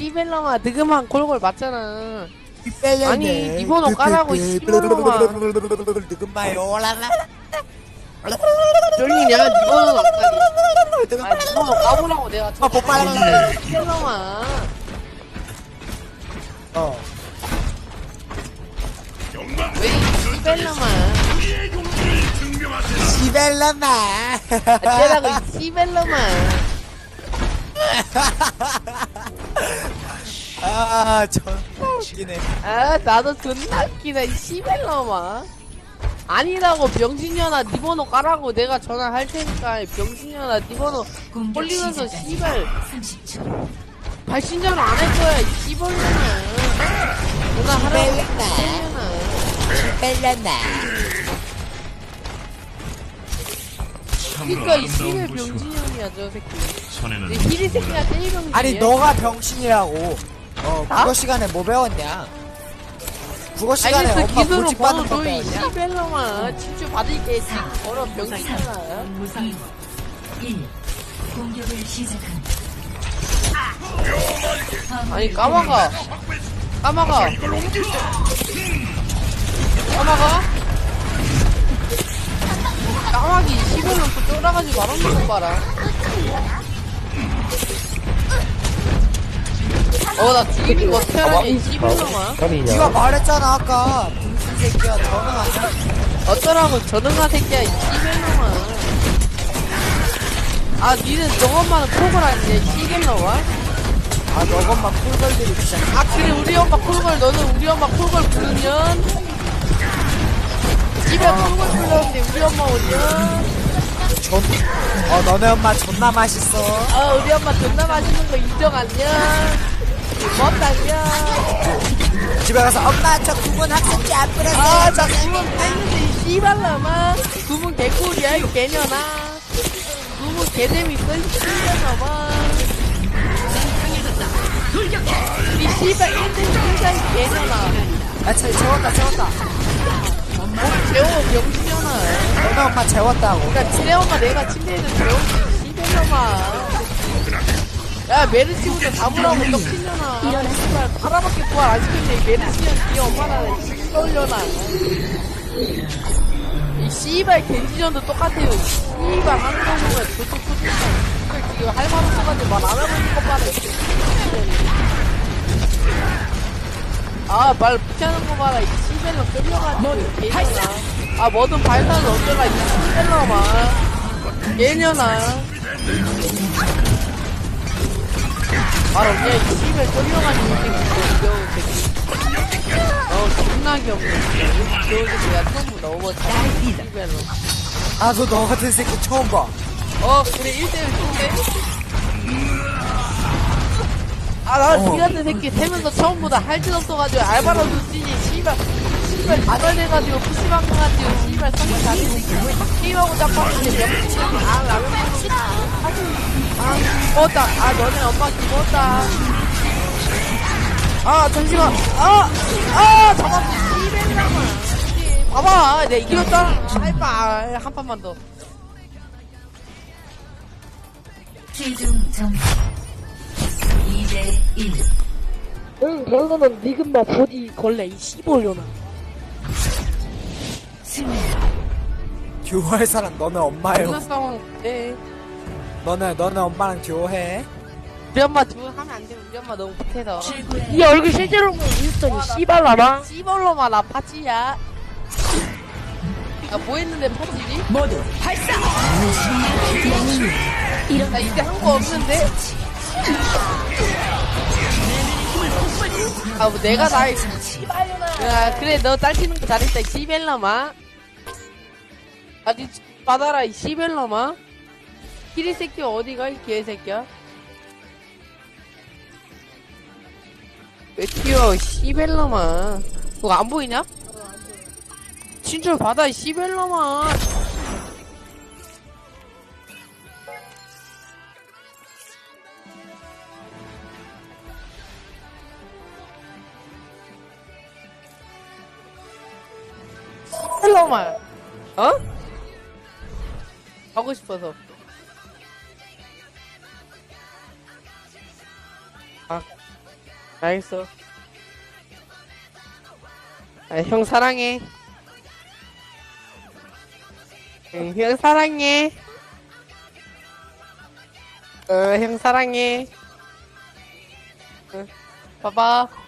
씨벨러마 드그만 골골 맞잖아. 아니, 돼. 이번호 까라고, 안 까니. 아 니번호 까보라고 내가 아, 못 빨았네. 씨벨러마 어. 왜 씨벨러마 시벨라마. 이 씨벨러마 아, 전 웃기네. 아 나도 존나 웃기네 이 씨벨러마 아니라고 병신년아 니 번호 까라고 내가 전화할 테니까 병신년아 니 번호 홀리면서 씨발 30초. 발신전 안할 거야 이 씨발년아 전화 하라고 씨발년아 벨라나. 그니까 이 씨발 병신년이야 저 새끼 전에는 이 히리 새끼가 제일 병신이야 아니, 너가 병신이라고. 어, 나? 국어 시간에 뭐 배웠냐? 국어 시간에 알겠어 엄마 기술로 고집 번호 받는 거 줘이 배웠냐? 씨발놈아 친추 받을게 어려 병신년아 1. 공격을 시작합니다. 아니 까마가 까마가 까마가 까마기 15년 또 쫄아가지고 말없는 거 봐라. 어 나 죽이는 거 태어나니 11년아 네가 말했잖아, 아까. 무슨 새끼야, 전화하냐? 어쩌라고 저능한 새끼야 이 11년아. 아 니는 너것만은 폭을 하는데 11년아? 아, 너것만 꿀벌들이 진짜. 아 그래 우리 엄마 콜걸 너는 우리 엄마 콜걸 부르면? 집에 콜걸 우리 엄마 오면 전, 어, 너네 엄마 존나 맛있어. 아 우리 엄마 존나 맛있는 거 인정 안녕 멋다냐 집에 가서 엄마 저 구분 학생지 안 뿌렸어요. 아나 구멍 떼는데 이 씨발라마 구멍 개꿀이야 이 개년아. 구멍 개재밌어 이 씨발라마 이 씨발 1등 진짜 이 개년아. 아, 재, 재웠다, 재웠다. 재워 병신년아 너네 엄마 재웠다고. 그러니까 지네 엄마 내가 침대에서 재웠지 씨발놈아 야 메르시부터 잡으라고 떡친년아 일어나 하나밖에 부활 안 시켰네 이 메르시년 네 엄마나 떠올려나 이 씨발 겐지전도 똑같아요. 씨발 보면 저쪽 씨발 지금 할말 없어가지고 말안 하고 있는 거 봐라 아말 붙이는 거 봐라 이 씨발로 끌려가지고 아 뭐든 발사는 어쩌라 이 씨발놈아 개년아. 말 없냐 이 씨발 끌려가지고 이 새끼 귀여운 새끼 어 존나 귀엽네. 진짜 귀여운 새끼가 전부 너무 잘 씨발로. 나도 너 같은 새끼 처음 봐. 어 그래 1대1 좋은데? 아나 어. 니 같은 새끼 세면서 처음보다 할 짓 없어가지고 알바라도 쓰지 씨발 씨발 다발돼가지고 PC방 가가지고 씨발 성격 잘리는 새끼 게임하고 잡았는데 명치랑 아 라면 먹는 아 먹었다. 아 너네 엄마 기먹었다. 아 잠시만. 아아 잡았어 씨발놈아 봐봐. 내가 이겼잖아 할바 한 판만 더. 최종 점수 2대 1. 응, 그러면은 니금마 보디 걸레 이 씨발려나. 승리. 듀오할 사람 너네 엄마예요. 존나 싸움. 네. 너네, 너네 엄마랑 듀오해. 우리 엄마 두 하면 안 돼. 우리 엄마 너무 못해서. 이 얼굴 실제로 보면 인스턴이 씨발라마. 씨발로마 나 파지야. 나 뭐 했는데 파지지? 모두 발사. 나 이제 한 거 없는데? 아, 뭐 내가 다 했- 야, 그래, 너 딸치는 거 잘했다, 이 씨벨라마. 아니, 받아라, 이 씨벨라마. 키리 새끼 어디가, 이 개새끼야? 왜 튀어, 씨벨라마. 그거 안 보이냐? 친절 받아, 이 씨벨라마. 헬로마 어? 가고 싶어서 아 알겠어. 아, 형 사랑해. 응, 형 사랑해. 어, 형 사랑해. 응, 봐봐.